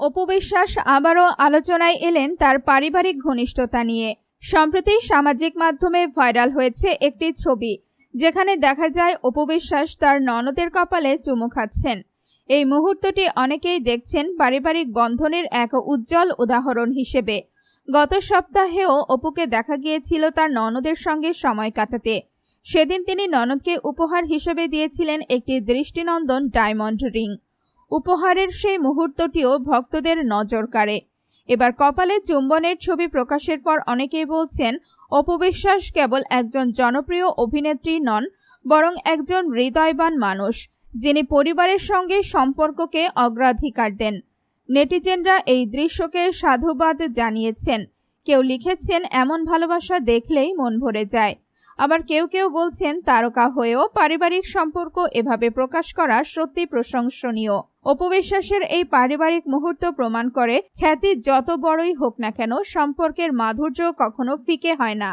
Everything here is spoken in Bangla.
অপবিশ্বাস আবারও আলোচনায় এলেন তার পারিবারিক ঘনিষ্ঠতা নিয়ে। সম্প্রতি সামাজিক মাধ্যমে ভাইরাল হয়েছে একটি ছবি, যেখানে দেখা যায় অপবিশ্বাস তার ননদের কপালে চুমু খাচ্ছেন। এই মুহূর্তটি অনেকেই দেখছেন পারিবারিক বন্ধনের এক উজ্জ্বল উদাহরণ হিসেবে। গত সপ্তাহেও অপুকে দেখা গিয়েছিল তার ননদের সঙ্গে সময় কাটাতে। সেদিন তিনি ননদকে উপহার হিসেবে দিয়েছিলেন একটি দৃষ্টিনন্দন ডায়মন্ড রিং। উপহারের সেই মুহূর্তটিও ভক্তদের নজর কাড়ে। এবার কপালে চুম্বনের ছবি প্রকাশের পর অনেকেই বলছেন অপবিশ্বাস কেবল একজন জনপ্রিয় অভিনেত্রী নন, বরং একজন হৃদয়বান মানুষ, যিনি পরিবারের সঙ্গে সম্পর্ককে অগ্রাধিকার দেন। নেটিজেনরা এই দৃশ্যকে সাধুবাদ জানিয়েছেন। কেউ লিখেছেন, এমন ভালোবাসা দেখলেই মন ভরে যায়। আবার কেউ কেউ বলছেন তারকা হয়েও পারিবারিক সম্পর্ক এভাবে প্রকাশ করা সত্যি প্রশংসনীয়। অপবিশ্বাসের এই পারিবারিক মুহূর্ত প্রমাণ করে খ্যাতি যত বড়ই হোক না কেন সম্পর্কের মাধুর্য কখনো ফিকে হয় না।